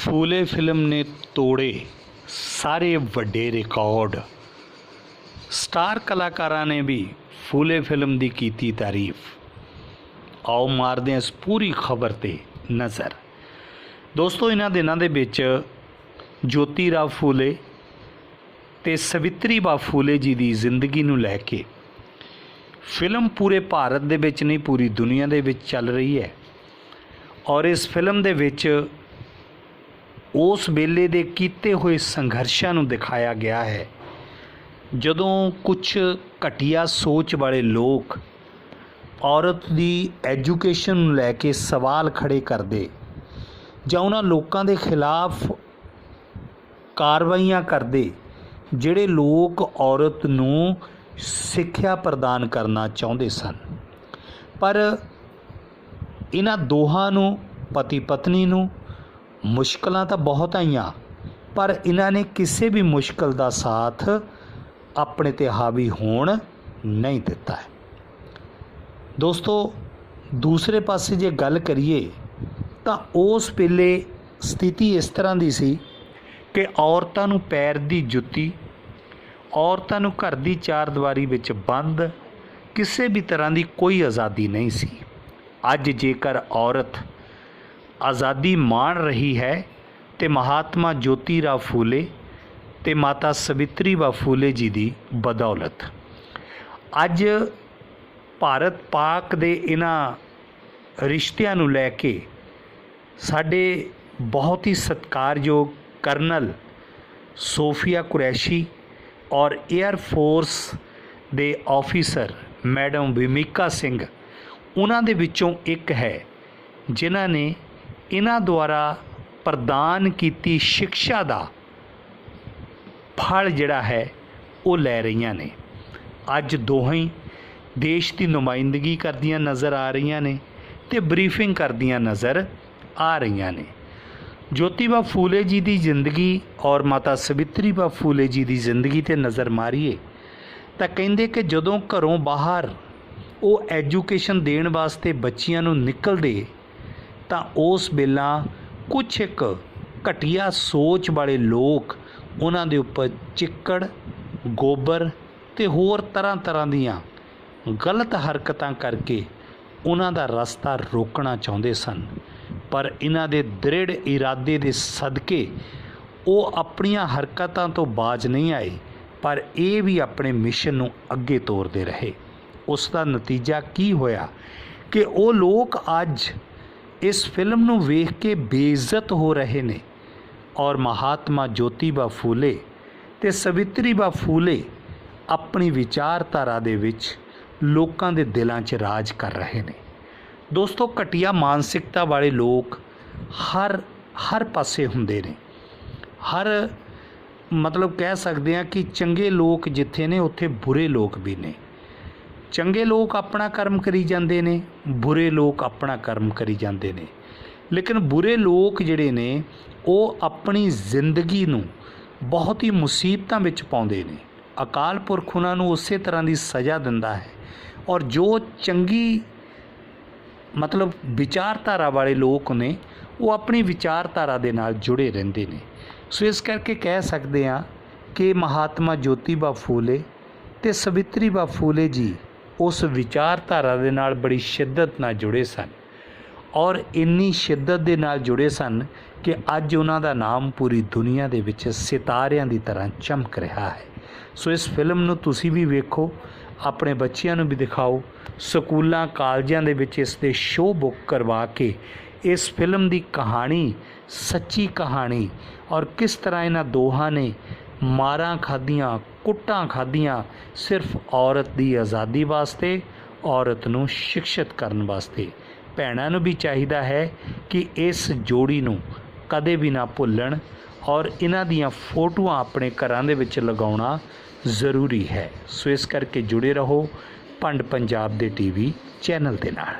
Phule film ਨੇ ਤੋੜੇ ਸਾਰੇ ਵੱਡੇ ਰਿਕਾਰਡ। ਸਟਾਰ ਕਲਾਕਾਰਾਂ ਨੇ ਵੀ ਫੂਲੇ ਫਿਲਮ ਦੀ ਕੀਤੀ ਤਾਰੀਫ। ਆਓ ਮਾਰਦੇ ਹਾਂ ਇਸ ਪੂਰੀ ਖਬਰ ਤੇ ਨਜ਼ਰ। ਦੋਸਤੋ, ਇਹਨਾਂ ਦਿਨਾਂ ਦੇ ਵਿੱਚ ਜੋਤੀ ਰਾਵ ਫੂਲੇ ਤੇ ਸਵਿਤਰੀ ਬਾ ਫੂਲੇ ਜੀ ਦੀ ਜ਼ਿੰਦਗੀ ਨੂੰ ਲੈ ਕੇ ਫਿਲਮ ਪੂਰੇ ਭਾਰਤ ਦੇ ਵਿੱਚ ਨਹੀਂ, ਪੂਰੀ ਦੁਨੀਆ ਦੇ ਵਿੱਚ ਚੱਲ ਰਹੀ ਹੈ। ਔਰ ਇਸ ਫਿਲਮ ਦੇ ਵਿੱਚ ਉਸ ਵੇਲੇ ਦੇ ਕੀਤੇ ਹੋਏ ਸੰਘਰਸ਼ਾਂ ਨੂੰ ਦਿਖਾਇਆ ਗਿਆ ਹੈ। ਜਦੋਂ ਕੁਝ ਘਟੀਆ ਸੋਚ ਵਾਲੇ ਲੋਕ ਔਰਤ ਦੀ ਐਜੂਕੇਸ਼ਨ ਨੂੰ ਲੈ ਕੇ ਸਵਾਲ ਖੜੇ ਕਰਦੇ ਜਾਂ ਉਹਨਾਂ ਲੋਕਾਂ ਦੇ ਖਿਲਾਫ ਕਾਰਵਾਈਆਂ ਕਰਦੇ, ਜਿਹੜੇ ਲੋਕ ਔਰਤ ਨੂੰ ਸਿੱਖਿਆ ਪ੍ਰਦਾਨ ਕਰਨਾ ਚਾਹੁੰਦੇ ਸਨ। ਪਰ ਇਹਨਾਂ ਦੋਹਾਂ ਨੂੰ ਪਤੀ ਪਤਨੀ ਨੂੰ ਮੁਸ਼ਕਲਾਂ ਤਾਂ ਬਹੁਤ ਆਈਆਂ, ਪਰ ਇਹਨਾਂ ਨੇ ਕਿਸੇ ਵੀ ਮੁਸ਼ਕਲ ਦਾ ਸਾਥ ਆਪਣੇ ਤੇ ਹਾਵੀ ਹੋਣ ਨਹੀਂ ਦਿੱਤਾ ਹੈ। ਦੋਸਤੋ, ਦੂਸਰੇ ਪਾਸੇ ਜੇ ਗੱਲ ਕਰੀਏ, ਤਾਂ ਉਸ ਵੇਲੇ ਸਥਿਤੀ ਇਸ ਤਰ੍ਹਾਂ ਦੀ ਸੀ ਕਿ ਔਰਤਾਂ ਨੂੰ ਪੈਰ ਦੀ ਜੁੱਤੀ, ਔਰਤਾਂ ਨੂੰ ਘਰ ਦੀ ਚਾਰ ਦੀਵਾਰੀ ਵਿੱਚ ਬੰਦ, ਕਿਸੇ ਵੀ ਤਰ੍ਹਾਂ ਦੀ ਕੋਈ ਆਜ਼ਾਦੀ ਨਹੀਂ ਸੀ। ਅੱਜ ਜੇਕਰ ਔਰਤ ਆਜ਼ਾਦੀ ਮਾਣ ਰਹੀ ਹੈ ਤੇ ਮਹਾਤਮਾ ਜੋਤੀ ਰਾਵ ਫੂਲੇ ਤੇ ਮਾਤਾ ਸਵਿਤਰੀ ਬਾ ਫੂਲੇ ਜੀ ਦੀ ਬਦੌਲਤ। ਅੱਜ ਭਾਰਤ ਪਾਕ ਦੇ ਇਹਨਾਂ ਰਿਸ਼ਤਿਆਂ ਨੂੰ ਲੈ ਕੇ ਸਾਡੇ ਬਹੁਤ ਹੀ ਸਤਿਕਾਰਯੋਗ ਕਰਨਲ ਸੋਫੀਆ ਕੁਰੈਸ਼ੀ ਔਰ 에ਅਰ ਫੋਰਸ ਦੇ ਆਫੀਸਰ ਮੈਡਮ ਵਿਮਿਕਾ ਸਿੰਘ ਉਹਨਾਂ ਦੇ ਵਿੱਚੋਂ ਇੱਕ ਹੈ, ਜਿਨ੍ਹਾਂ ਨੇ ਇਹਨਾਂ ਦੁਆਰਾ ਪ੍ਰਦਾਨ ਕੀਤੀ ਸਿੱਖਿਆ ਦਾ ਫਲ ਜਿਹੜਾ ਹੈ, ਉਹ ਲੈ ਰਹੀਆਂ ਨੇ। ਅੱਜ ਦੋਹਾਂ ਦੇਸ਼ ਦੀ ਨੁਮਾਇੰਦਗੀ ਕਰਦੀਆਂ ਨਜ਼ਰ ਆ ਰਹੀਆਂ ਨੇ ਤੇ ਬਰੀਫਿੰਗ ਕਰਦੀਆਂ ਨਜ਼ਰ ਆ ਰਹੀਆਂ ਨੇ। ਜੋਤੀਬਾ ਫੂਲੇ ਜੀ ਦੀ ਜ਼ਿੰਦਗੀ ਔਰ ਮਾਤਾ ਸਵਿਤਰੀ ਬਾ ਫੂਲੇ ਜੀ ਦੀ ਜ਼ਿੰਦਗੀ ਤੇ ਨਜ਼ਰ ਮਾਰੀਏ, ਤਾਂ ਕਹਿੰਦੇ ਕਿ ਜਦੋਂ ਘਰੋਂ ਬਾਹਰ ਉਹ ਐਜੂਕੇਸ਼ਨ ਦੇਣ ਵਾਸਤੇ ਬੱਚਿਆਂ ਨੂੰ ਨਿਕਲਦੇ ਤਾਂ ਉਸ ਵੇਲਾ ਕੁਝ ਇੱਕ ਘਟੀਆ ਸੋਚ ਵਾਲੇ ਲੋਕ ਉਹਨਾਂ ਦੇ ਉੱਪਰ ਚਿੱਕੜ, ਗੋਬਰ ਤੇ ਹੋਰ ਤਰ੍ਹਾਂ ਤਰ੍ਹਾਂ ਦੀਆਂ ਗਲਤ ਹਰਕਤਾਂ ਕਰਕੇ ਉਹਨਾਂ ਦਾ ਰਸਤਾ ਰੋਕਣਾ ਚਾਹੁੰਦੇ ਸਨ। ਪਰ ਇਹਨਾਂ ਦੇ ਦ੍ਰਿੜ ਇਰਾਦੇ ਦੇ ਸਦਕੇ ਉਹ ਆਪਣੀਆਂ ਹਰਕਤਾਂ ਤੋਂ ਬਾਜ ਨਹੀਂ ਆਏ, ਪਰ ਇਹ ਵੀ ਆਪਣੇ ਮਿਸ਼ਨ ਨੂੰ ਅੱਗੇ ਤੋਰਦੇ ਰਹੇ। ਉਸ ਦਾ ਨਤੀਜਾ ਕੀ ਹੋਇਆ ਕਿ ਉਹ ਲੋਕ ਅੱਜ ਇਸ ਫਿਲਮ ਨੂੰ ਵੇਖ ਕੇ ਬੇਇੱਜ਼ਤ ਹੋ ਰਹੇ ਨੇ ਔਰ ਮਹਾਤਮਾ ਜੋਤੀਬਾ ਫੂਲੇ ਤੇ ਸਵਿਤਰੀਬਾ ਫੂਲੇ ਆਪਣੀ ਵਿਚਾਰਧਾਰਾ ਦੇ ਵਿੱਚ ਲੋਕਾਂ ਦੇ ਦਿਲਾਂ 'ਚ ਰਾਜ ਕਰ ਰਹੇ ਨੇ। ਦੋਸਤੋ, ਘਟੀਆ ਮਾਨਸਿਕਤਾ ਵਾਲੇ ਲੋਕ ਹਰ ਹਰ ਪਾਸੇ ਹੁੰਦੇ ਨੇ। ਹਰ ਮਤਲਬ ਕਹਿ ਸਕਦੇ ਆ ਕਿ ਚੰਗੇ ਲੋਕ ਜਿੱਥੇ ਨੇ, ਉੱਥੇ ਬੁਰੇ ਲੋਕ ਵੀ ਨੇ। ਚੰਗੇ ਲੋਕ ਆਪਣਾ ਕਰਮ ਕਰੀ ਜਾਂਦੇ ਨੇ, ਬੁਰੇ ਲੋਕ ਆਪਣਾ ਕਰਮ ਕਰੀ ਜਾਂਦੇ ਨੇ। ਲੇਕਿਨ ਬੁਰੇ ਲੋਕ ਜਿਹੜੇ ਨੇ, ਉਹ ਆਪਣੀ ਜ਼ਿੰਦਗੀ ਨੂੰ ਬਹੁਤ ਹੀ ਮੁਸੀਬਤਾਂ ਵਿੱਚ ਪਾਉਂਦੇ ਨੇ। ਅਕਾਲ ਪੁਰਖ ਉਹਨਾਂ ਨੂੰ ਉਸੇ ਤਰ੍ਹਾਂ ਦੀ ਸਜ਼ਾ ਦਿੰਦਾ ਹੈ ਔਰ ਜੋ ਚੰਗੀ ਮਤਲਬ ਵਿਚਾਰਧਾਰਾ ਵਾਲੇ ਲੋਕ ਨੇ, ਉਹ ਆਪਣੀ ਵਿਚਾਰਧਾਰਾ ਦੇ ਨਾਲ ਜੁੜੇ ਰਹਿੰਦੇ ਨੇ। ਸੋ ਇਸ ਕਰਕੇ ਕਹਿ ਸਕਦੇ ਆ ਕਿ ਮਹਾਤਮਾ ਜੋਤੀਬਾ ਫੂਲੇ ਤੇ ਸਵਿਤਰੀਬਾ ਫੂਲੇ ਜੀ ਉਸ ਵਿਚਾਰਧਾਰਾ ਦੇ ਨਾਲ ਬੜੀ ਸ਼ਿੱਦਤ ਨਾਲ ਜੁੜੇ ਸਨ ਔਰ ਇੰਨੀ ਸ਼ਿੱਦਤ ਦੇ ਨਾਲ ਜੁੜੇ ਸਨ ਕਿ ਅੱਜ ਉਹਨਾਂ ਦਾ ਨਾਮ ਪੂਰੀ ਦੁਨੀਆ ਦੇ ਵਿੱਚ ਸਿਤਾਰਿਆਂ ਦੀ ਤਰ੍ਹਾਂ ਚਮਕ ਰਿਹਾ ਹੈ। ਸੋ ਇਸ ਫਿਲਮ ਨੂੰ ਤੁਸੀਂ ਵੀ ਵੇਖੋ, ਆਪਣੇ ਬੱਚਿਆਂ ਨੂੰ ਵੀ ਦਿਖਾਓ, ਸਕੂਲਾਂ, ਕਾਲਜਾਂ ਦੇ ਵਿੱਚ ਇਸ ਦੇ ਸ਼ੋਅ ਬੁੱਕ ਕਰਵਾ ਕੇ ਇਸ ਫਿਲਮ ਦੀ ਕਹਾਣੀ, ਸੱਚੀ ਕਹਾਣੀ ਔਰ ਕਿਸ ਤਰ੍ਹਾਂ ਇਹਨਾਂ ਦੋਹਾਂ ਨੇ ਮਾਰਾਂ ਖਾਧੀਆਂ, ਕੁੱਟਾਂ ਖਾਧੀਆਂ ਸਿਰਫ ਔਰਤ ਦੀ ਆਜ਼ਾਦੀ ਵਾਸਤੇ, ਔਰਤ ਨੂੰ ਸਿੱਖਿਅਤ ਕਰਨ ਵਾਸਤੇ। ਭੈਣਾਂ ਨੂੰ ਵੀ ਚਾਹੀਦਾ ਹੈ ਕਿ ਇਸ ਜੋੜੀ ਨੂੰ ਕਦੇ ਵੀ ਨਾ ਭੁੱਲਣ ਔਰ ਇਹਨਾਂ ਦੀਆਂ ਫੋਟੋਆਂ ਆਪਣੇ ਘਰਾਂ ਦੇ ਵਿੱਚ ਲਗਾਉਣਾ ਜ਼ਰੂਰੀ ਹੈ। ਸੋ ਇਸ ਕਰਕੇ ਜੁੜੇ ਰਹੋ ਪੰਡ ਪੰਜਾਬ ਦੇ ਟੀਵੀ ਚੈਨਲ ਦੇ ਨਾਲ।